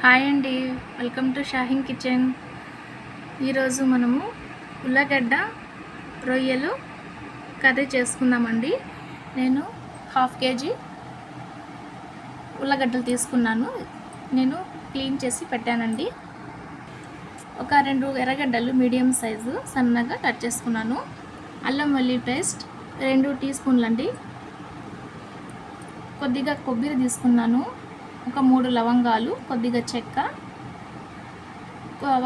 Hi అండి. Welcome to Shaheen kitchen. ఈరోజు మనము ఉల్లగడ్డ రొయ్యలు కర్రీ చేసుకుందామండి. నేను హాఫ్ కేజీ ఉల్లగడ్డలు తీసుకున్నాను. నేను క్లీన్ చేసి పెట్టానండి. ఒక రెండు ఎర్రగడ్డలు మీడియం సైజు సన్నగా కట్ చేసుకున్నాను. అల్లం వెల్లి పేస్ట్ రెండు టీ స్పూన్లు అండి కొద్దిగా కొబ్బరి తీసుకున్నాను. ఒక మూడు లవంగాలు కొద్దిగా చెక్క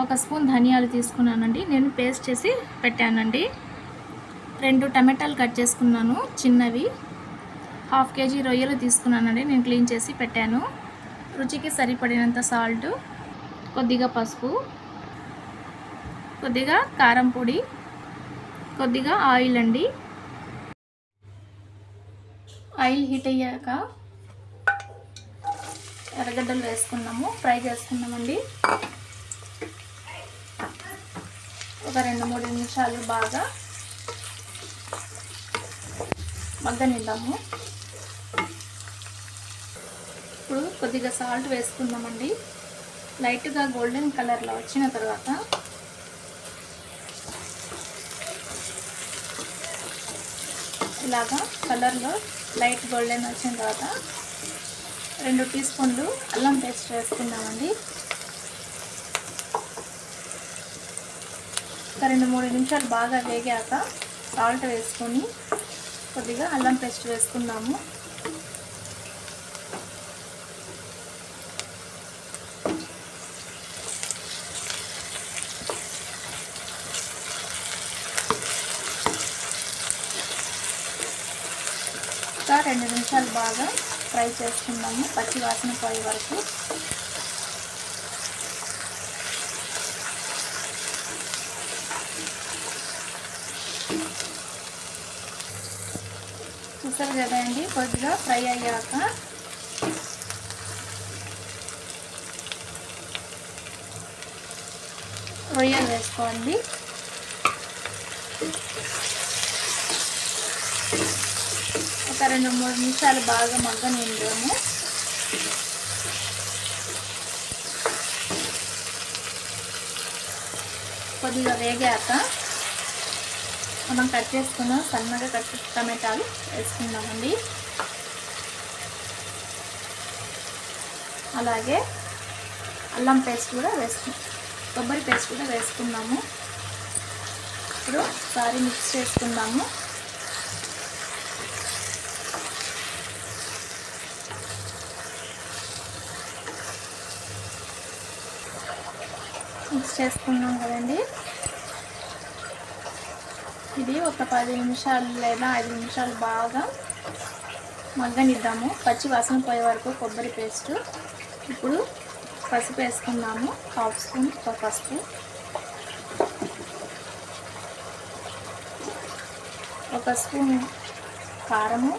ఒక స్పూన్ ధనియాలు తీసుకున్నానండి. నేను పేస్ట్ చేసి పెట్టానండి. రెండు టమాటాలు కట్ చేసుకున్నాను చిన్నవి. హాఫ్ కేజీ రొయ్యలు తీసుకున్నానండి. నేను క్లీన్ చేసి పెట్టాను. రుచికి సరిపడినంత సాల్ట్ కొద్దిగా పసుపు కొద్దిగా కారం పొడి కొద్దిగా ఆయిల్ అండి. ఆయిల్ హీట్ అయ్యాక ఎర్రగడ్డలు వేసుకున్నాము ఫ్రై చేసుకున్నామండి. ఒక రెండు మూడు నిమిషాలు బాగా మగ్గనిద్దాము. ఇప్పుడు కొద్దిగా సాల్ట్ వేసుకుందామండి. లైట్గా గోల్డెన్ కలర్లో వచ్చిన తర్వాత ఇలాగా కలర్లో లైట్ గోల్డెన్ వచ్చిన తర్వాత రెండు టీ స్పూన్లు అల్లం పేస్ట్ వేసుకుందామండి. ఒక రెండు మూడు నిమిషాలు బాగా వేగాక సాల్ట్ వేసుకొని కొద్దిగా అల్లం పేస్ట్ వేసుకుందాము. ఒక రెండు నిమిషాలు బాగా ఫ్రై చేసుకుందాము పచ్చి వాసన పోయే వరకు. చూసారు కదండి కొద్దిగా ఫ్రై అయ్యాక. రొయ్యలు వేసుకోండి. ఒక రెండు మూడు నిమిషాలు బాగా మగ్గనిందాము కొద్దిగా వేగాక మనం కట్ చేసుకున్న సన్నగా కట్ టమాటాలు వేసుకుందామండి. అలాగే అల్లం పేస్ట్ కూడా వేసుకు కొబ్బరి పేస్ట్ కూడా వేసుకున్నాము. ఇప్పుడు సారీ మిక్స్ చేసుకుందాము. మిక్స్ చేసుకున్నాం కదండి. ఇది ఒక పది నిమిషాలు లేదా ఐదు నిమిషాలు బాగా మగ్గనిద్దాము. పచ్చి వాసన పోయే వరకు కొబ్బరి పేస్ట్. ఇప్పుడు పసుపు వేసుకున్నాము హాఫ్ స్పూన్ పసుపు. ఒక స్పూన్ కారము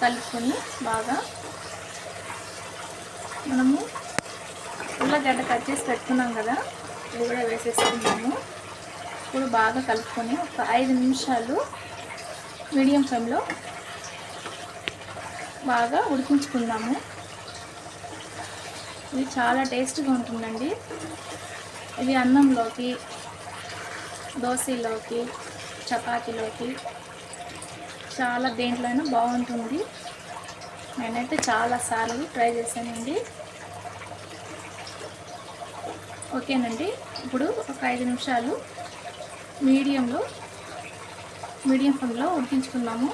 కలుపుకొని బాగా మనము గడ్డ కట్ చేసి పెట్టుకున్నాం కదా ఇది కూడా వేసేసుకున్నాము. ఇప్పుడు బాగా కలుపుకొని ఒక ఐదు నిమిషాలు మీడియం ఫ్లేమ్లో బాగా ఉడికించుకుందాము. ఇది చాలా టేస్ట్గా ఉంటుందండి. ఇది అన్నంలోకి దోశలోకి చపాతీలోకి చాలా దేంట్లోనైనా బాగుంటుంది. నేనైతే చాలాసార్లు ట్రై చేశానండి. ఓకేనండి. ఇప్పుడు ఒక ఐదు నిమిషాలు మీడియంలో మీడియం ఫ్లేమ్లో ఉడికించుకున్నాము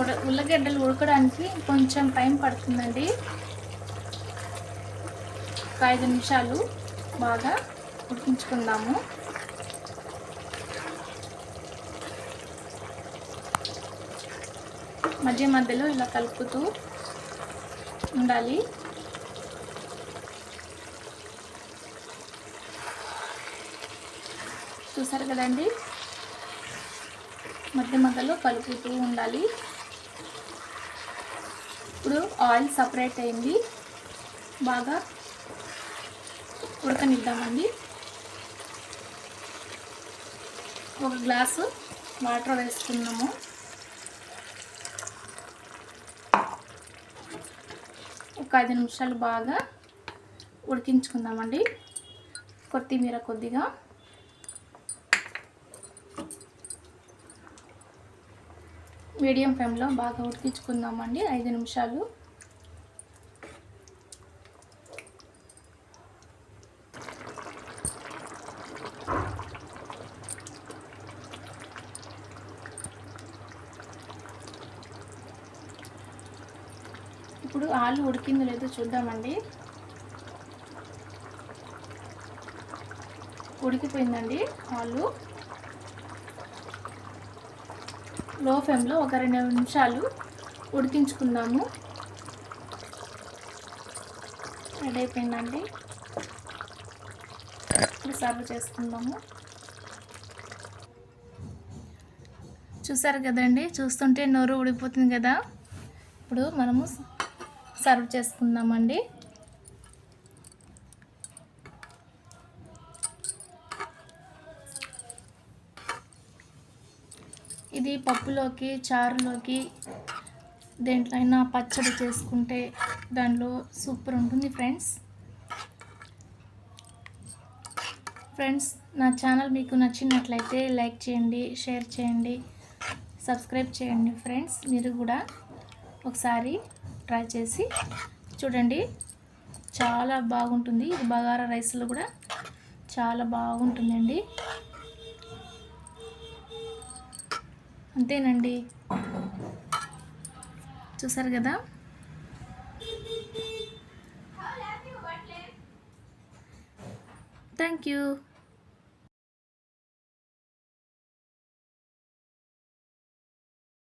ఉడ ఉల్లగడ్డలు ఉడకడానికి కొంచెం టైం పడుతుందండి. ఒక ఐదు నిమిషాలు బాగా ఉడికించుకుందాము. మధ్య మధ్యలో ఇలా కలుపుతూ ఉండాలి. చూసారు కదండి? మధ్య మధ్యలో కలుపుతూ ఉండాలి. ఇప్పుడు ఆయిల్ సపరేట్ అయింది. బాగా ఉడకనిద్దామండి. ఒక గ్లాసు వాటర్ వేసుకున్నాము ఒక ఐదు నిమిషాలు బాగా ఉడికించుకుందామండి. కొత్తిమీర కొద్దిగా. మీడియం ఫ్లేమ్లో బాగా ఉడికించుకుందామండి. ఐదు నిమిషాలు ఇప్పుడు ఆలు ఉడికిందో లేదో చూద్దామండి. ఉడికిపోయిందండి ఆలు. లో ఫ్లేమ్లో ఒక రెండు నిమిషాలు ఉడికించుకుందాము. రెడీ అయిపోయిందండి. ఇప్పుడు సర్వ్ చేసుకుందాము. చూసారు కదండి చూస్తుంటే నోరు ఉడిపోతుంది కదా. ఇప్పుడు మనము సర్వ్ చేసుకుందామండి. ఇది పప్పులోకి చారులోకి దేంట్లో అయినా పచ్చడి చేసుకుంటే దానిలో సూపర్ ఉంటుంది ఫ్రెండ్స్. ఫ్రెండ్స్ నా ఛానల్ మీకు నచ్చినట్లయితే లైక్ చేయండి షేర్ చేయండి సబ్స్క్రైబ్ చేయండి ఫ్రెండ్స్. మీరు కూడా ఒకసారి ట్రై చేసి చూడండి. చాలా బాగుంటుంది. ఇది బగారా రైస్లో కూడా చాలా బాగుంటుందండి. అంతేనండి. చూసారు కదా? Thank you